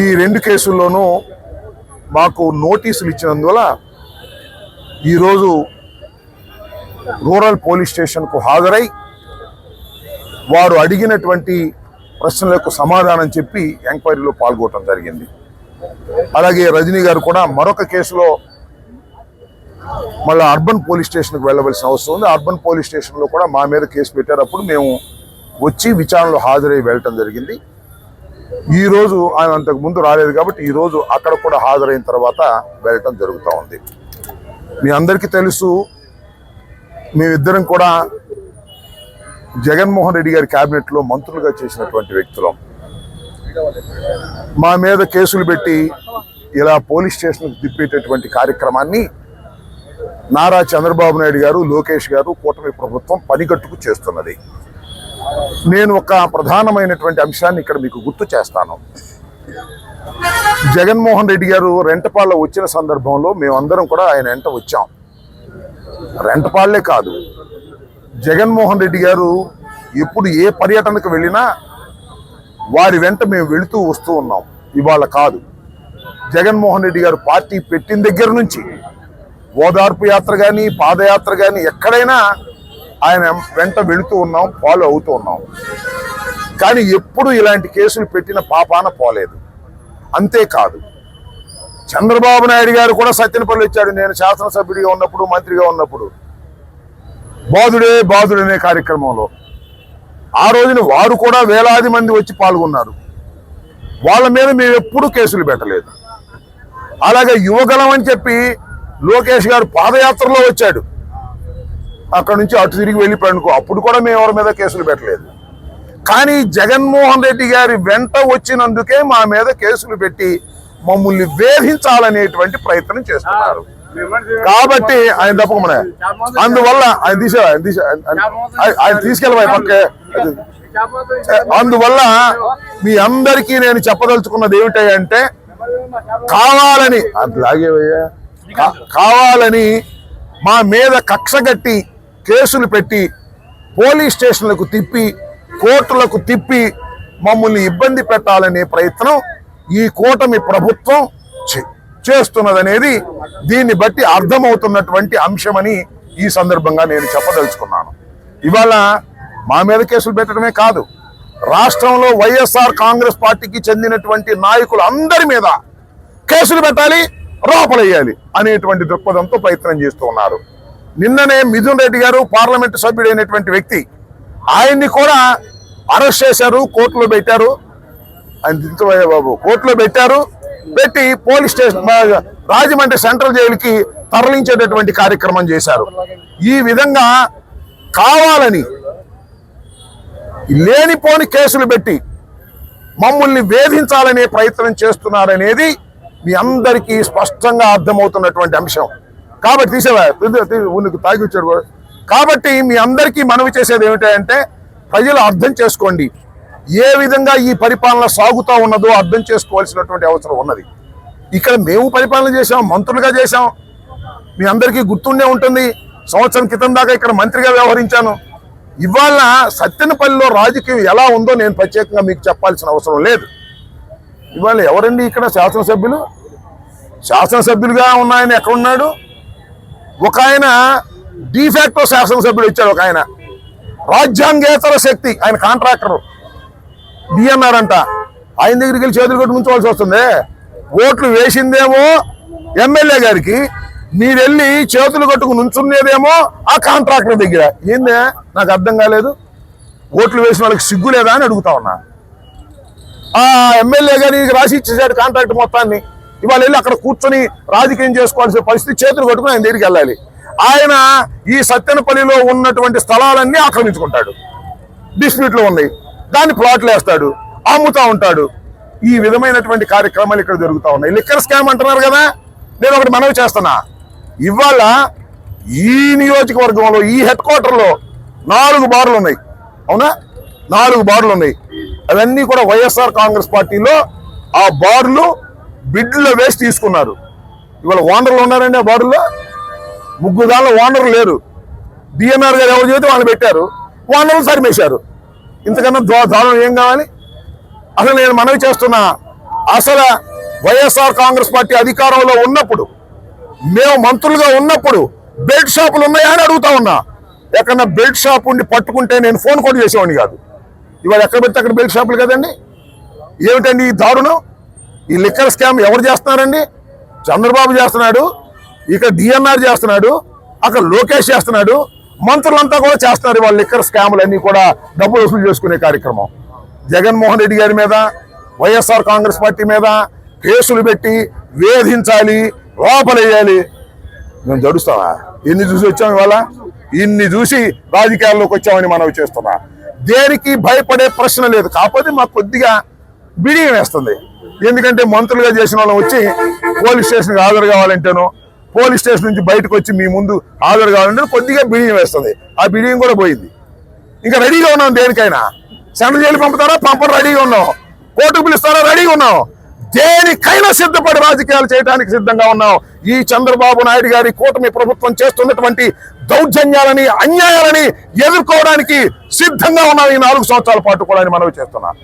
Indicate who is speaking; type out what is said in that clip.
Speaker 1: ఈ రెండు కేసుల్లోనూ మాకు నోటీసులు ఇచ్చినందువల్ల ఈరోజు రూరల్ పోలీస్ స్టేషన్కు హాజరై వారు అడిగినటువంటి ప్రశ్నలకు సమాధానం చెప్పి ఎంక్వైరీలో పాల్గొనడం జరిగింది. అలాగే రజనీ గారు కూడా మరొక కేసులో మళ్ళీ అర్బన్ పోలీస్ స్టేషన్కి వెళ్ళవలసిన అవసరం ఉంది. అర్బన్ పోలీస్ స్టేషన్లో కూడా మా మీద కేసు పెట్టేటప్పుడు మేము వచ్చి విచారణలో హాజరై వెళ్ళటం జరిగింది. ఈ రోజు ఆయన అంతకు ముందు రాలేదు కాబట్టి ఈరోజు అక్కడ కూడా హాజరైన తర్వాత వెళ్ళటం జరుగుతూ ఉంది. మీ అందరికీ తెలుసు మేమిద్దరం కూడా జగన్మోహన్ రెడ్డి గారి క్యాబినెట్లో మంత్రులుగా చేసినటువంటి వ్యక్తులం. మా మీద కేసులు పెట్టి ఇలా పోలీస్ స్టేషన్కి తిప్పేటటువంటి కార్యక్రమాన్ని నారా చంద్రబాబు నాయుడు గారు లోకేష్ గారు కూటమి ప్రభుత్వం పనికట్టుకు చేస్తున్నది. నేను ఒక ప్రధానమైనటువంటి అంశాన్ని ఇక్కడ మీకు గుర్తు చేస్తాను. జగన్మోహన్ రెడ్డి గారు రెంటపాళ్ళ వచ్చిన సందర్భంలో మేమందరం కూడా ఆయన వెంట వచ్చాం. రెంటపాళ్ళే కాదు. జగన్మోహన్ రెడ్డి గారు ఎప్పుడు ఏ పర్యటనకు వెళ్ళినా వారి వెంట మేము వెళుతూ వస్తూ ఉన్నాం. ఇవాళ కాదు. జగన్మోహన్ రెడ్డి గారు పార్టీ పెట్టిన దగ్గర నుంచి ఓదార్పు యాత్ర కానీ పాదయాత్ర కానీ ఎక్కడైనా ఆయన వెంట వెళుతూ ఉన్నాం ఫాలో అవుతూ ఉన్నాం. కానీ ఎప్పుడు ఇలాంటి కేసులు పెట్టిన పాపాన పోలేదు. అంతేకాదు చంద్రబాబు నాయుడు గారు కూడా సత్యనపల్లి వచ్చాడు. నేను శాసనసభ్యుడిగా ఉన్నప్పుడు మంత్రిగా ఉన్నప్పుడు. బాధుడే బాధుడనే కార్యక్రమంలో. ఆ రోజున వారు కూడా వేలాది మంది వచ్చి పాల్గొన్నారు. వాళ్ళ మీద మేము ఎప్పుడూ కేసులు పెట్టలేదు. అలాగే యువగలం అని చెప్పి లోకేష్ గారు పాదయాత్రలో వచ్చాడు. అక్కడ నుంచి అటు తిరిగి వెళ్ళిపోయాడు అనుకో అప్పుడు కూడా మేము ఎవరి మీద కేసులు పెట్టలేదు. కానీ జగన్మోహన్ రెడ్డి గారి వెంట వచ్చినందుకే మా మీద కేసులు పెట్టి మమ్మల్ని వేధించాలనేటువంటి ప్రయత్నం చేస్తున్నారు. కాబట్టి ఆయన తప్పకుండా. అందువల్ల ఆయన తీసే ఆయన తీసుకెళ్ళబాయి తీసుకెళ్ళబోయే పక్కే. అందువల్ల మీ అందరికీ నేను చెప్పదలుచుకున్నది ఏమిటంటే కావాలని అట్లాగేవయ్యా కావాలని మా మీద కక్ష కట్టి కేసులు పెట్టి పోలీస్ స్టేషన్లకు తిప్పి కోర్టులకు తిప్పి మమ్మల్ని ఇబ్బంది పెట్టాలనే ప్రయత్నం ఈ కూటమి ప్రభుత్వం చే- చేస్తున్నదనేది దీన్ని బట్టి అర్థమవుతున్నటువంటి అంశమని ఈ సందర్భంగా నేను చెప్పదలుచుకున్నాను. ఇవాళ మా మీద కేసులు పెట్టడమే కాదు రాష్ట్రంలో వైఎస్ఆర్ కాంగ్రెస్ పార్టీకి చెందినటువంటి నాయకులు అందరి మీద కేసులు పెట్టాలి లోపలయ్యాలి అనేటువంటి దృక్పథంతో ప్రయత్నం చేస్తూ ఉన్నారు. నిన్ననే మిథున్ రెడ్డి గారు పార్లమెంటు సభ్యుడైనటువంటి వ్యక్తి ఆయన్ని కూడా అరెస్ట్ చేశారు కోర్టులో పెట్టారు. ఆయన దించబోయే బాబు. కోర్టులో పెట్టారు పెట్టి పోలీస్ స్టేషన్ రాజమండ్రి సెంట్రల్ జైలుకి తరలించేటటువంటి కార్యక్రమం చేశారు. ఈ విధంగా కావాలని లేనిపోని కేసులు పెట్టి మమ్మల్ని వేధించాలనే ప్రయత్నం చేస్తున్నారనేది మీ అందరికీ స్పష్టంగా అర్థమవుతున్నటువంటి అంశం. కాబట్టి తీసేవా? తాగి వచ్చాడు కాబట్టి మీ అందరికీ మనవి చేసేది ఏమిటంటే ప్రజలు అర్థం చేసుకోండి. ఏ విధంగా ఈ పరిపాలన సాగుతూ ఉన్నదో అర్థం చేసుకోవాల్సినటువంటి అవసరం ఉన్నది. ఇక్కడ మేము పరిపాలన చేశాం మంత్రులుగా చేశాం. మీ అందరికీ గుర్తుండే ఉంటుంది సంవత్సరం క్రితం దాకా ఇక్కడ మంత్రిగా వ్యవహరించాను. ఇవాళ సత్తెనపల్లిలో రాజకీయం ఎలా ఉందో నేను ప్రత్యేకంగా మీకు చెప్పాల్సిన అవసరం లేదు. ఇవాళ ఎవరండి ఇక్కడ శాసనసభ్యులు? శాసనసభ్యులుగా ఉన్నాయని ఎక్కడున్నాడు? ఒక ఆయన డిఫాక్టో శాసనసభ్యుడు ఇచ్చాడు ఒక ఆయన. రాజ్యాంగేతర శక్తి ఆయన కాంట్రాక్టర్. డిఎన్ఆర్ అంట. ఆయన దగ్గరికి వెళ్ళి చేతులు కొట్టి ఉంచవలసి వస్తుంది. ఓట్లు వేసిందేమో ఎమ్మెల్యే గారికి మీరు వెళ్ళి చేతులు కట్టుకుని నుంచున్నదేమో ఆ కాంట్రాక్టర్ దగ్గర. ఏందే? నాకు అర్థం కాలేదు. ఓట్లు వేసిన వాళ్ళకి సిగ్గు లేదా అని అడుగుతా ఉన్నా. ఆ ఎమ్మెల్యే గారికి రాసి ఇచ్చేసాడు కాంట్రాక్ట్ మొత్తాన్ని. ఇవాళ వెళ్ళి అక్కడ కూర్చొని రాజకీయం చేసుకోవాల్సిన పరిస్థితి చేతులు కట్టుకుని ఆయన దగ్గరికి వెళ్ళాలి. ఆయన ఈ సత్యనపల్లిలో ఉన్నటువంటి స్థలాలన్నీ ఆక్రమించుకుంటాడు. డిస్ప్యూట్లు ఉన్నాయి. దాన్ని ప్లాట్లు వేస్తాడు. అమ్ముతా ఉంటాడు. ఈ విధమైనటువంటి కార్యక్రమాలు ఇక్కడ జరుగుతూ ఉన్నాయి. లిక్కర్ స్కామ్ అంటున్నారు కదా? నేను ఒకటి మనవి చేస్తున్నా. ఇవాళ ఈ నియోజకవర్గంలో ఈ హెడ్ క్వార్టర్లో నాలుగు బార్లు ఉన్నాయి. అవునా? నాలుగు బార్లు ఉన్నాయి. అవన్నీ కూడా వైఎస్ఆర్ కాంగ్రెస్ పార్టీలో ఆ బార్లు బిడ్లో వేసి తీసుకున్నారు. ఇవాళ ఓనర్లు ఉన్నారండి ఆ బార్లో ముగ్గురు దానిలో ఓనర్లు లేరు. డిఎన్ఆర్ గారు ఎవరు చేస్తే వాళ్ళు పెట్టారు. ఓనర్లు సరిమేశారు. ఇంతకన్నా దారుణం ఏం కావాలి? అసలు నేను మనవి చేస్తున్నా అసలు వైఎస్ఆర్ కాంగ్రెస్ పార్టీ అధికారంలో ఉన్నప్పుడు మేము మంత్రులుగా ఉన్నప్పుడు బెల్ట్ షాపులు ఉన్నాయా అని అడుగుతా ఉన్నా. ఎక్కడన్నా బెల్ట్ షాప్ ఉండి పట్టుకుంటే నేను ఫోన్ కూడా చేసేవాడిని కాదు. ఇవాళ ఎక్కడ పెడితే అక్కడ బెల్ట్ షాపులు కదండి? ఏమిటండి ఈ దారుణం? ఈ లిక్కర్ స్కామ్ ఎవరు చేస్తున్నారండి? చంద్రబాబు చేస్తున్నాడు ఇక్కడ డిఎన్ఆర్ చేస్తున్నాడు అక్కడ లోకేష్ చేస్తున్నాడు మంత్రులంతా కూడా చేస్తున్నారు వాళ్ళ లిక్కర్ స్కామ్లన్నీ కూడా డబ్బులు వసూలు చేసుకునే కార్యక్రమం. జగన్మోహన్ రెడ్డి గారి మీద వైఎస్ఆర్ కాంగ్రెస్ పార్టీ మీద కేసులు పెట్టి వేధించాలి లోపలేయాలి. మేము జడుస్తావా ఎన్ని చూసి వచ్చాం ఇవాళ? ఇన్ని చూసి రాజకీయాల్లోకి వచ్చామని మనం చేస్తున్నా. దేనికి భయపడే ప్రశ్న లేదు. కాకపోతే మాకు కొద్దిగా బిడియం వేస్తుంది. ఎందుకంటే మంత్రులుగా చేసిన వాళ్ళం వచ్చి పోలీస్ స్టేషన్కి హాజరు కావాలంటేనో పోలీస్ స్టేషన్ నుంచి బయటకు వచ్చి మీ ముందు హాజరు కావాలంటే కొద్దిగా బిడియం వేస్తుంది. ఆ బిడియం కూడా పోయింది. ఇంకా రెడీగా ఉన్నాం దేనికైనా? సెంట్రల్ జైలు పంపుతారా? పంపడం రెడీగా ఉన్నాం. కోర్టుకు పిలుస్తారా? రెడీగా ఉన్నాం. దేనికైనా సిద్ధపడి రాజకీయాలు చేయడానికి సిద్ధంగా ఉన్నాం. ఈ చంద్రబాబు నాయుడు గారి కూటమి ప్రభుత్వం చేస్తున్నటువంటి దౌర్జన్యాలని అన్యాయాలని ఎదుర్కోవడానికి సిద్ధంగా ఉన్నాం ఈ నాలుగు సంవత్సరాల పాటు కూడా అని మనవి చేస్తున్నాం.